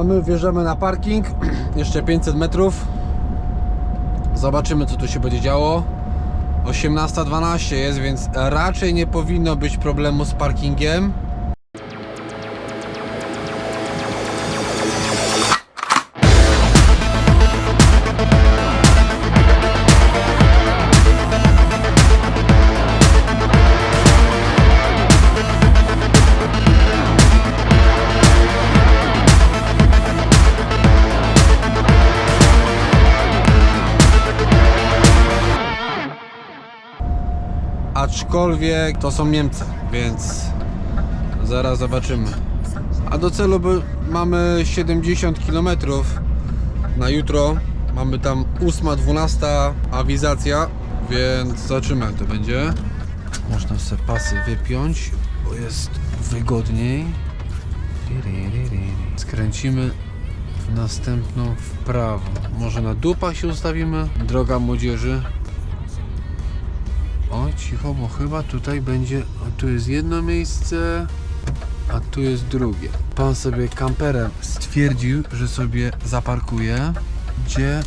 A my wjeżdżamy na parking, jeszcze 500 metrów. Zobaczymy co tu się będzie działo. 18.12 jest, więc raczej nie powinno być problemu z parkingiem. Aczkolwiek to są Niemcy, więc zaraz zobaczymy. A do celu mamy 70 km na jutro. Mamy tam 8-12 awizacja, więc zobaczymy jak to będzie. Można sobie pasy wypiąć, bo jest wygodniej. Skręcimy w następną w prawo. Może na dupa się ustawimy. Droga młodzieży. Oj, cicho, bo chyba tutaj będzie. O, tu jest jedno miejsce, a tu jest drugie. Pan sobie kamperem stwierdził, że sobie zaparkuje. Gdzie?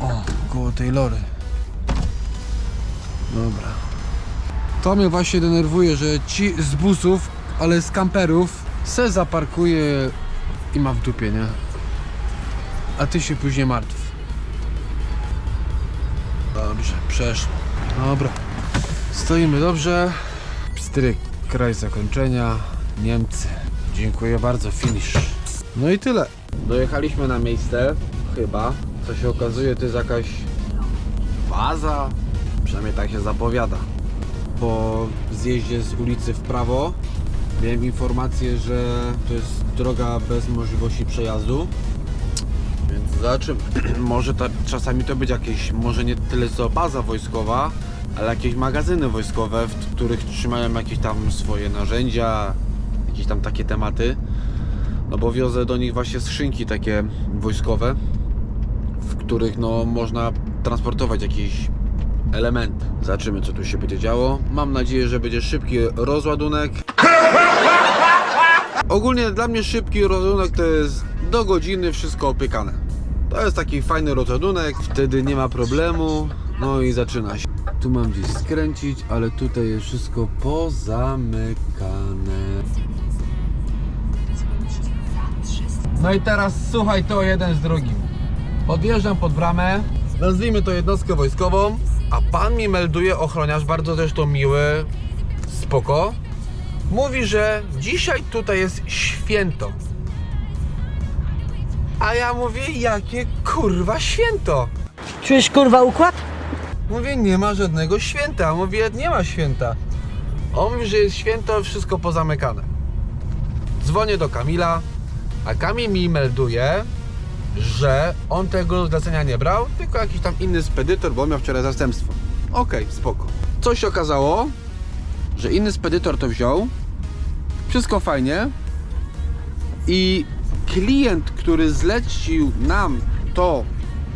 O, koło tej lory. Dobra. To mnie właśnie denerwuje, że ci z busów, ale z kamperów se zaparkuje i ma w dupie, nie? A ty się później martw. Dobrze, przeszło. Dobra. Stoimy dobrze. Pstryk, kraj zakończenia. Niemcy. Dziękuję bardzo, finish. No i tyle. Dojechaliśmy na miejsce, chyba. Co się okazuje, to jest jakaś baza. Przynajmniej tak się zapowiada. Po zjeździe z ulicy w prawo miałem informację, że to jest droga bez możliwości przejazdu. Więc zobaczymy. może to, czasami to być jakieś, może nie tyle co baza wojskowa, ale jakieś magazyny wojskowe, w których trzymają jakieś tam swoje narzędzia, jakieś tam takie tematy. No bo wiozę do nich właśnie skrzynki takie wojskowe, w których no można transportować jakieś elementy. Zobaczymy co tu się będzie działo. Mam nadzieję, że będzie szybki rozładunek. Ogólnie dla mnie szybki rozładunek to jest do godziny wszystko opykane. To jest taki fajny rozładunek, wtedy nie ma problemu. No i zaczyna się. Tu mam gdzieś skręcić, ale tutaj jest wszystko pozamykane. No i teraz słuchaj to jeden z drugim. Podjeżdżam pod bramę, nazwijmy to jednostkę wojskową, a pan mi melduje, ochroniarz, bardzo zresztą miły, spoko. Mówi, że dzisiaj tutaj jest święto. A ja mówię, jakie kurwa święto? Czujesz kurwa układ? Mówię, nie ma żadnego święta. Mówię, nie ma święta. On mówi, że jest święto, wszystko pozamykane. Dzwonię do Kamila, a Kamil mi melduje, że on tego zlecenia nie brał, tylko jakiś tam inny spedytor, bo miał wczoraj zastępstwo. Okej, spoko. Co się okazało, że inny spedytor to wziął, wszystko fajnie i klient, który zlecił nam to,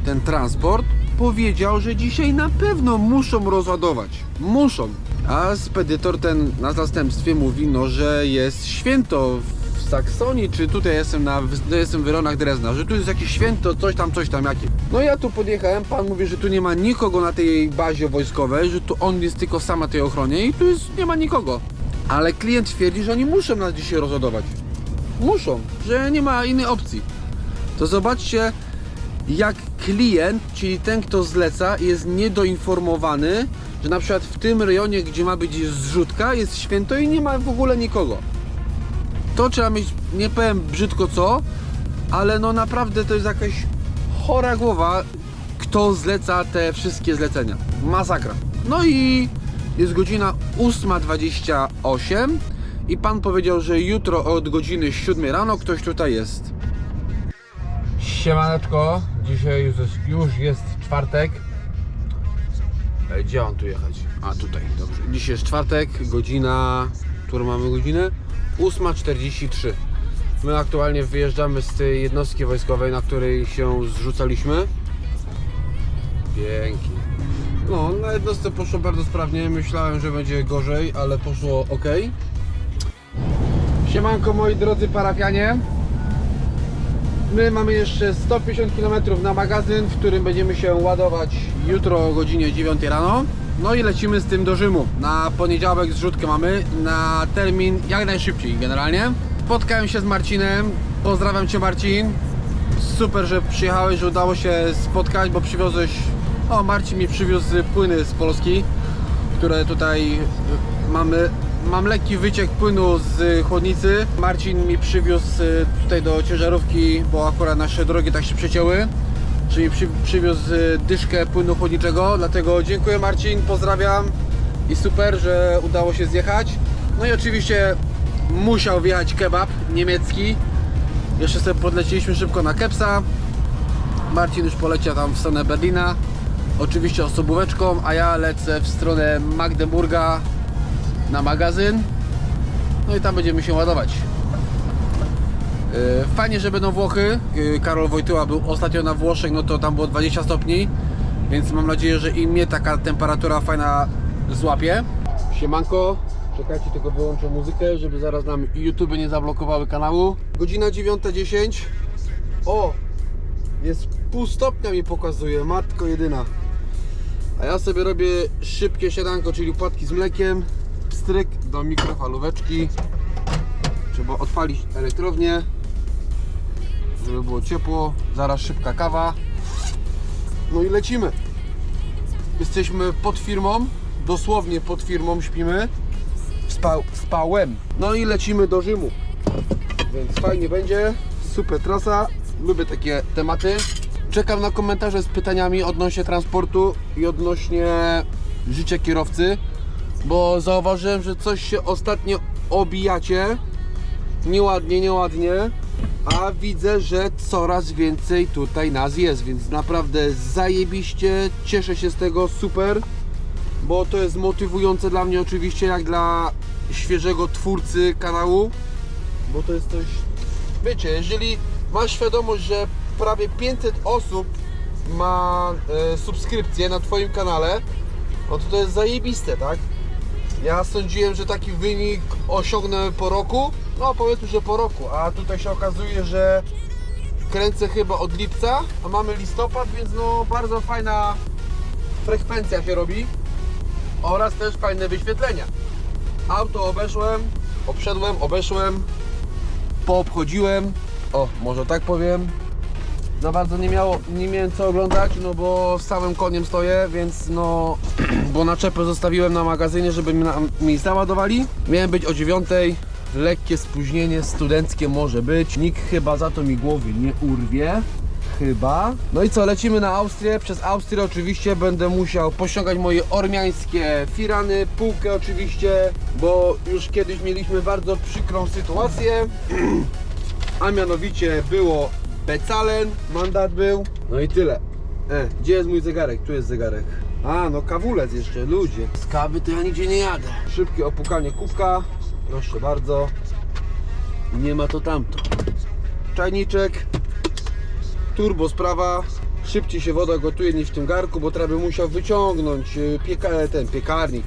ten transport, powiedział, że dzisiaj na pewno muszą rozładować. Muszą. A spedytor ten na zastępstwie mówi, no, że jest święto w Saksonii, czy tutaj jestem na no, jestem w Wyronach Drezna, że tu jest jakieś święto, coś tam, coś tam, jakie. No ja tu podjechałem, pan mówi, że tu nie ma nikogo na tej bazie wojskowej, że tu on jest tylko sama tej ochronie i tu jest, nie ma nikogo. Ale klient twierdzi, że oni muszą nas dzisiaj rozładować. Muszą, że nie ma innej opcji. To zobaczcie, jak klient, czyli ten, kto zleca, jest niedoinformowany, że na przykład w tym rejonie, gdzie ma być zrzutka, jest święto i nie ma w ogóle nikogo. To trzeba mieć, nie powiem brzydko co, ale no naprawdę to jest jakaś chora głowa, kto zleca te wszystkie zlecenia. Masakra. No i jest godzina 8.28 i pan powiedział, że jutro od godziny 7 rano ktoś tutaj jest. Siemaneczko, dzisiaj już jest, już jest czwartek. E, Gdzie on tu jechać? A tutaj, dobrze. Dzisiaj jest czwartek, godzina, którą mamy godzinę? 8.43. My aktualnie wyjeżdżamy z tej jednostki wojskowej, na której się zrzucaliśmy. Pięknie. No, na jednostce poszło bardzo sprawnie. Myślałem, że będzie gorzej, ale poszło ok. Siemanko moi drodzy parafianie. My mamy jeszcze 150 km na magazyn, w którym będziemy się ładować jutro o godzinie 9 rano. No i lecimy z tym do Rzymu. Na poniedziałek zrzutkę mamy, na termin jak najszybciej generalnie. Spotkałem się z Marcinem, pozdrawiam Cię Marcin. Super, że przyjechałeś, że udało się spotkać, bo przywiozłeś... O, Marcin mi przywiózł płyny z Polski, które tutaj y, mamy. Mam lekki wyciek płynu z chłodnicy. Marcin mi przywiózł y, tutaj do ciężarówki, bo akurat nasze drogi tak się przecięły. Czyli przy, przywiózł y, dyszkę płynu chłodniczego, dlatego dziękuję Marcin, pozdrawiam i super, że udało się zjechać. No i oczywiście musiał wjechać kebab niemiecki. Jeszcze sobie podleciliśmy szybko na Kepsa. Marcin już poleciał tam w stronę Berlina. Oczywiście osobóweczką, a ja lecę w stronę Magdeburga na magazyn. No i tam będziemy się ładować. Yy, Fajnie, że będą Włochy. Yy, Karol Wojtyła był ostatnio na Włoszech, no to tam było 20 stopni. Więc mam nadzieję, że i mnie taka temperatura fajna złapie. Siemanko. Czekajcie, tylko wyłączę muzykę, żeby zaraz nam YouTube nie zablokowały kanału. Godzina 9.10. O! Jest pół stopnia mi pokazuje, matko jedyna. A ja sobie robię szybkie siadanko, czyli płatki z mlekiem, stryk do mikrofalóweczki. Trzeba odpalić elektrownię, żeby było ciepło. Zaraz szybka kawa. No i lecimy. Jesteśmy pod firmą, dosłownie pod firmą śpimy. Spał, spałem. No i lecimy do Rzymu. Więc fajnie będzie, super trasa. Lubię takie tematy. Czekam na komentarze z pytaniami odnośnie transportu i odnośnie życia kierowcy, bo zauważyłem, że coś się ostatnio obijacie. Nieładnie, nieładnie. A widzę, że coraz więcej tutaj nas jest, więc naprawdę zajebiście. Cieszę się z tego, super bo to jest motywujące dla mnie oczywiście jak dla świeżego twórcy kanału bo to jest coś wiecie, jeżeli masz świadomość, że prawie 500 osób ma e, subskrypcję na twoim kanale no to to jest zajebiste, tak? Ja sądziłem, że taki wynik osiągnę po roku no powiedzmy, że po roku, a tutaj się okazuje, że kręcę chyba od lipca, a mamy listopad, więc no bardzo fajna frekwencja się robi oraz też fajne wyświetlenia. Auto obeszłem, obszedłem, obeszłem, poobchodziłem, o, może tak powiem. Za bardzo nie, miało, nie miałem co oglądać, no bo z samym koniem stoję, więc no, bo naczepę zostawiłem na magazynie, żeby mi, na, mi załadowali. Miałem być o dziewiątej, lekkie spóźnienie studenckie może być. Nikt chyba za to mi głowy nie urwie. Chyba. No i co, lecimy na Austrię. Przez Austrię oczywiście będę musiał pościągać moje ormiańskie firany, półkę oczywiście, bo już kiedyś mieliśmy bardzo przykrą sytuację. A mianowicie było Becalen, mandat był. No i tyle. E, gdzie jest mój zegarek? Tu jest zegarek. A, no kawulec jeszcze, ludzie. Z kawy to ja nigdzie nie jadę. Szybkie opukanie kubka. Proszę bardzo. Nie ma to tamto. Czajniczek. Turbo sprawa. Szybciej się woda gotuje niż w tym garku, bo trzeba by musiał wyciągnąć y, pieka, ten piekarnik.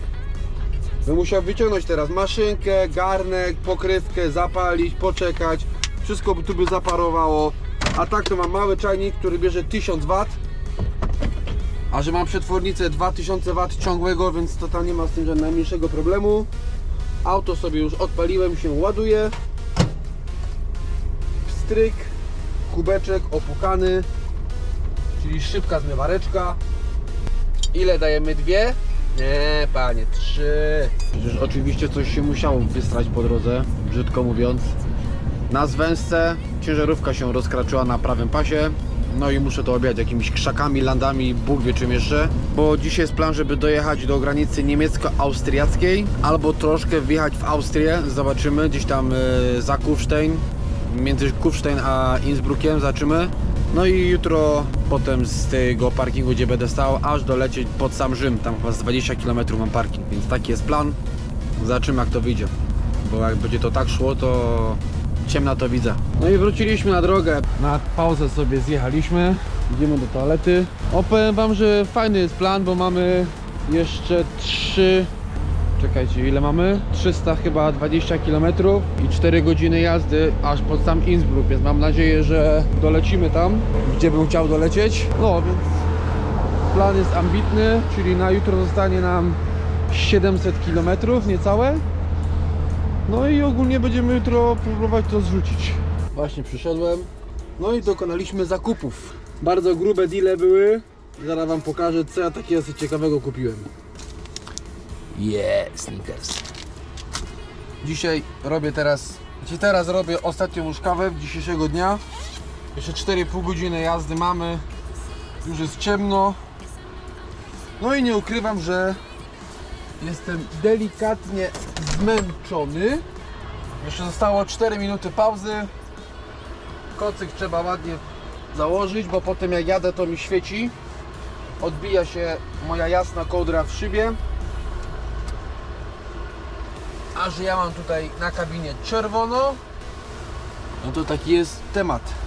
By musiał wyciągnąć teraz maszynkę, garnek, pokrywkę, zapalić, poczekać. Wszystko by tu by zaparowało. A tak to mam mały czajnik, który bierze 1000 W. A że mam przetwornicę 2000 W ciągłego, więc to tam nie ma z tym żadnego najmniejszego problemu. Auto sobie już odpaliłem, się ładuje. Stryk, kubeczek opukany, czyli szybka zmywareczka. Ile dajemy? Dwie? Nie, panie, trzy. Przecież oczywiście coś się musiało wystrać po drodze, brzydko mówiąc. Na zwęsce ciężarówka się rozkraczyła na prawym pasie. No i muszę to objechać jakimiś krzakami, landami, Bóg wie czym jeszcze. Bo dzisiaj jest plan, żeby dojechać do granicy niemiecko-austriackiej albo troszkę wjechać w Austrię. Zobaczymy gdzieś tam e, za Kufstein, między Kufstein a Innsbruckiem, zobaczymy. No i jutro potem z tego parkingu, gdzie będę stał, aż dolecieć pod sam Rzym. Tam chyba z 20 km mam parking, więc taki jest plan. Zobaczymy jak to wyjdzie. Bo jak będzie to tak szło, to ciemna to widzę. No i wróciliśmy na drogę. Na pauzę sobie zjechaliśmy. Idziemy do toalety. O, powiem wam, że fajny jest plan, bo mamy jeszcze trzy czekajcie, ile mamy? 300 chyba 20 km i 4 godziny jazdy aż pod sam Innsbruck, więc mam nadzieję, że dolecimy tam, gdzie bym chciał dolecieć. No, więc plan jest ambitny, czyli na jutro zostanie nam 700 km niecałe. No i ogólnie będziemy jutro próbować to zrzucić. Właśnie przyszedłem. No i dokonaliśmy zakupów. Bardzo grube deale były. Zaraz wam pokażę, co ja takiego ciekawego kupiłem. Yeah, sneakers. Dzisiaj robię teraz, znaczy teraz robię ostatnią już kawę dzisiejszego dnia. Jeszcze 4,5 godziny jazdy mamy. Już jest ciemno. No i nie ukrywam, że jestem delikatnie zmęczony. Jeszcze zostało 4 minuty pauzy. Kocyk trzeba ładnie założyć, bo potem jak jadę to mi świeci. Odbija się moja jasna kołdra w szybie. A że ja mam tutaj na kabinie czerwono, no to taki jest temat.